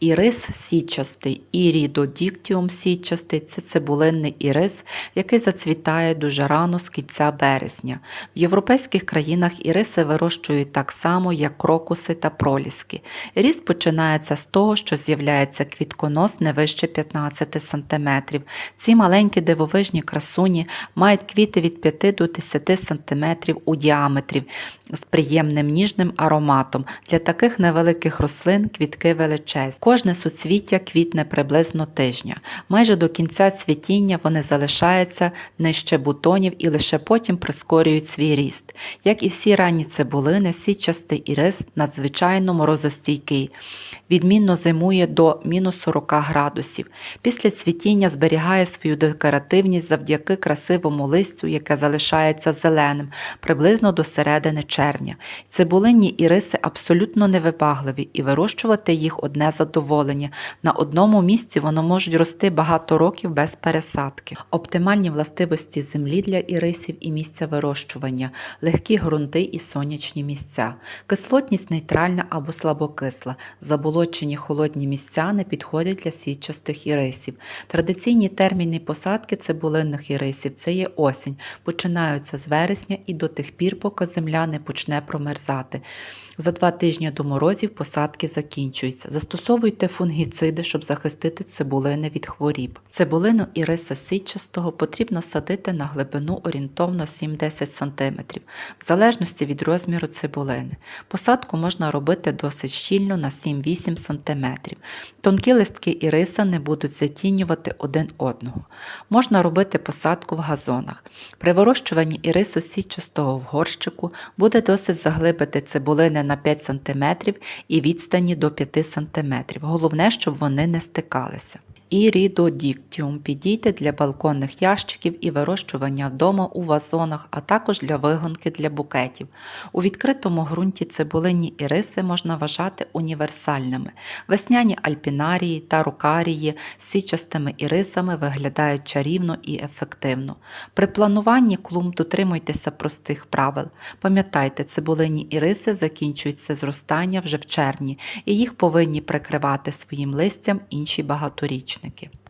Ірис січастий, і рідодіктіум січастий це цибулинний ірис, який зацвітає дуже рано з кінця березня. В європейських країнах іриси вирощують так само, як крокуси та проліски. Ріст починається з того, що з'являється квітконос не вище 15 см. Ці маленькі дивовижні красуні мають квіти від 5 до 10 см у діаметрі з приємним ніжним ароматом. Для таких невеликих рослин квітки величезні. Кожне суцвіття квітне приблизно тижня. Майже до кінця цвітіння вони залишаються нижче бутонів і лише потім прискорюють свій ріст. Як і всі ранні цибулини, січастий ірис надзвичайно морозостійкий. Відмінно зимує до мінус 40 градусів. Після цвітіння зберігає свою декоративність завдяки красивому листю, яке залишається зеленим, приблизно до середини червня. Цибулинні іриси абсолютно невибагливі і вирощувати їх одне задоволення. На одному місці воно можуть рости багато років без пересадки. Оптимальні властивості землі для ірисів і місця вирощування, легкі ґрунти і сонячні місця. Кислотність нейтральна або слабокисла. Заболочені холодні місця не підходять для сітчастих ірисів. Традиційні терміни посадки цибулинних ірисів це є осінь. Починаються з вересня і до тих пір, поки земля не почне промерзати. За два тижні до морозів посадки закінчуються. Застосовуйте фунгіциди, щоб захистити цибулини від хворіб. Цибулину іриса сітчастого потрібно садити на глибину орієнтовно 7-10 см, в залежності від розміру цибулини. Посадку можна робити досить щільно на 7-8 см. Тонкі листки іриса не будуть затінювати один одного. Можна робити посадку в газонах. При вирощуванні ірису сітчастого в горщику буде досить заглибити цибулини на 5 см і відстані до 5 см. Головне, щоб вони не стикалися. Ірідодіктіум підійде для балконних ящиків і вирощування вдома у вазонах, а також для вигонки для букетів. У відкритому ґрунті цибулинні іриси можна вважати універсальними. Весняні альпінарії та рукарії з січастими ірисами виглядають чарівно і ефективно. При плануванні клумб дотримуйтеся простих правил. Пам'ятайте, цибулинні іриси закінчуються зростання вже в червні, і їх повинні прикривати своїм листям інші багаторічники.